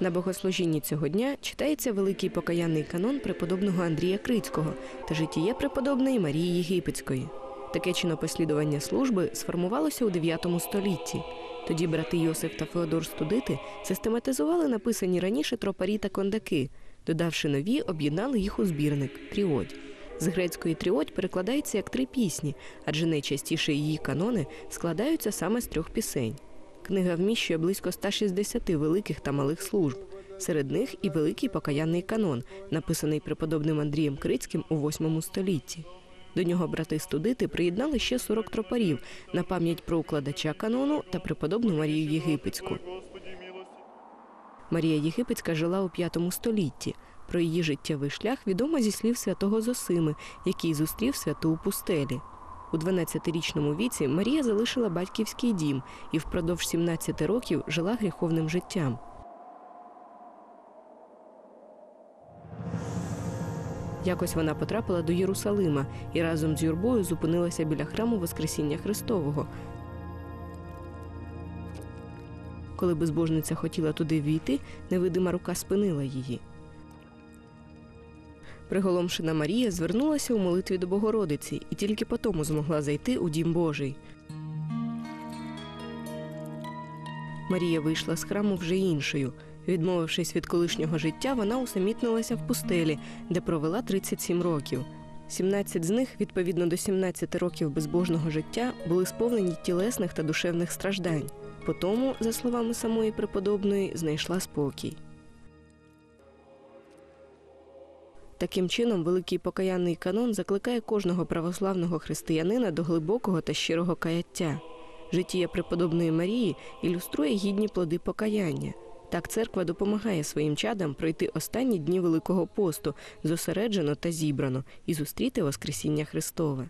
На богослужінні цього дня читається великий покаянний канон преподобного Андрія Крицького та житіє преподобної Марії Єгипетської. Таке чинопослідування служби сформувалося у 9 столітті. Тоді брати Йосиф та Феодор Студити систематизували написані раніше тропарі та кондаки, додавши нові, об'єднали їх у збірник тріодь. З грецької тріодь перекладається як три пісні, адже найчастіше її канони складаються саме з трьох пісень. Книга вміщує близько 160 великих та малих служб. Серед них і великий покаянний канон, написаний преподобним Андрієм Крицьким у VIII столітті. До нього брати студити приєднали ще 40 тропарів на пам'ять про укладача канону та преподобну Марію Єгипетську. Марія Єгипетська жила у V столітті. Про її життєвий шлях відомо зі слів святого Зосими, який зустрів святу у пустелі. У 12-річному віці Марія залишила батьківський дім і впродовж 17 років жила гріховним життям. Якось вона потрапила до Єрусалима і разом з юрбою зупинилася біля храму Воскресіння Христового. Коли безбожниця хотіла туди війти, невидима рука спинила її. Приголомшена Марія звернулася у молитві до Богородиці і тільки потому змогла зайти у дім Божий. Марія вийшла з храму вже іншою. Відмовившись від колишнього життя, вона усамітнилася в пустелі, де провела 37 років. 17 з них, відповідно до 17 років безбожного життя, були сповнені тілесних та душевних страждань. Потому, за словами самої преподобної, знайшла спокій. Таким чином, великий покаянний канон закликає кожного православного християнина до глибокого та щирого каяття. Життя преподобної Марії ілюструє гідні плоди покаяння. Так церква допомагає своїм чадам пройти останні дні Великого посту зосереджено та зібрано і зустріти Воскресіння Христове.